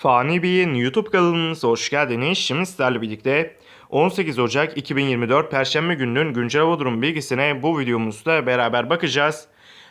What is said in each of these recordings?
Fani Bey'in YouTube kanalımıza hoş geldiniz. Şimdi sizlerle birlikte 18 Ocak 2024 Perşembe gününün güncel hava durum bilgisine bu videomuzda beraber bakacağız.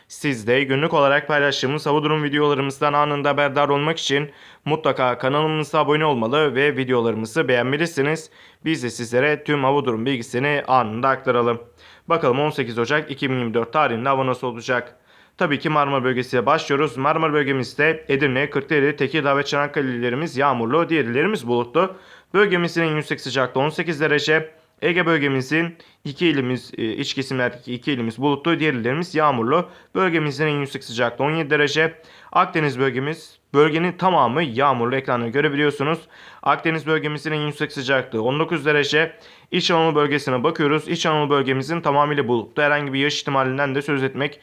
Siz de günlük olarak paylaştığımız hava durum videolarımızdan anında haberdar olmak için mutlaka kanalımıza abone olmalı ve videolarımızı beğenmelisiniz. Biz de sizlere tüm hava durum bilgisini anında aktaralım. Bakalım 18 Ocak 2024 tarihinde hava nasıl olacak? Tabii ki Marmara bölgesiyle başlıyoruz. Marmara bölgemizde Edirne, Kırklareli, Tekirdağ ve Çanakkale illerimiz yağmurlu, diğer illerimiz bulutlu. Bölgemizin en yüksek sıcaklığı 18 derece. Ege bölgemizin iki ilimiz, e, iç kesimlerdeki iki ilimiz bulutlu, diğer illerimiz yağmurlu. Bölgemizin en yüksek sıcaklığı 17 derece. Akdeniz bölgemiz, bölgenin tamamı yağmurlu ekranda görebiliyorsunuz. Akdeniz bölgemizin en yüksek sıcaklığı 19 derece. İç Anadolu bölgesine bakıyoruz. İç Anadolu bölgemizin tamamıyla bulutlu. Herhangi bir yağış ihtimalinden de söz etmek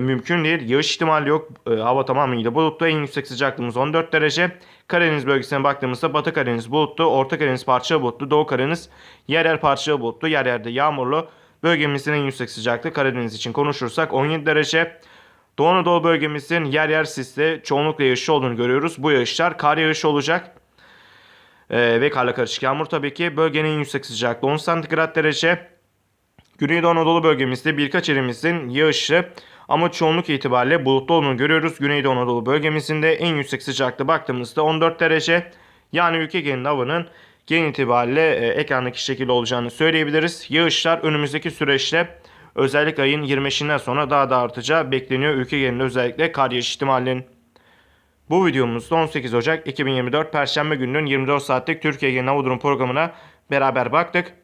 mümkün değil. Yağış ihtimali yok. E, hava tamamıyla bulutlu. En yüksek sıcaklığımız 14 derece. Karadeniz bölgesine baktığımızda Batı Karadeniz bulutlu, Orta Karadeniz parçalı bulutlu, Doğu Karadeniz yer yer parçalı bulutlu, yer yerde yağmurlu. Bölgemizin en yüksek sıcaklığı Karadeniz için konuşursak 17 derece. Doğu Anadolu bölgemizin yer yer sisli, çoğunlukla yağışlı olduğunu görüyoruz. Bu yağışlar kar yağışı olacak. E, ve karla karışık yağmur tabii ki. Bölgenin en yüksek sıcaklığı 10 santigrat derece. Güneydoğu Anadolu bölgemizde birkaç ilimizin yağışlı ama çoğunluk itibariyle bulutlu olduğunu görüyoruz. Güneydoğu Anadolu bölgemizde en yüksek sıcaklığı baktığımızda 14 derece. Yani ülke genelinde havanın genel itibariyle e, ekrandaki şekilde olacağını söyleyebiliriz. Yağışlar önümüzdeki süreçte özellikle ayın 25'inden sonra daha da artacağı bekleniyor. Ülke genelinde özellikle kar yağış ihtimalinin. Bu videomuzda 18 Ocak 2024 Perşembe gününün 24 saatlik Türkiye Genel Hava Durum programına beraber baktık.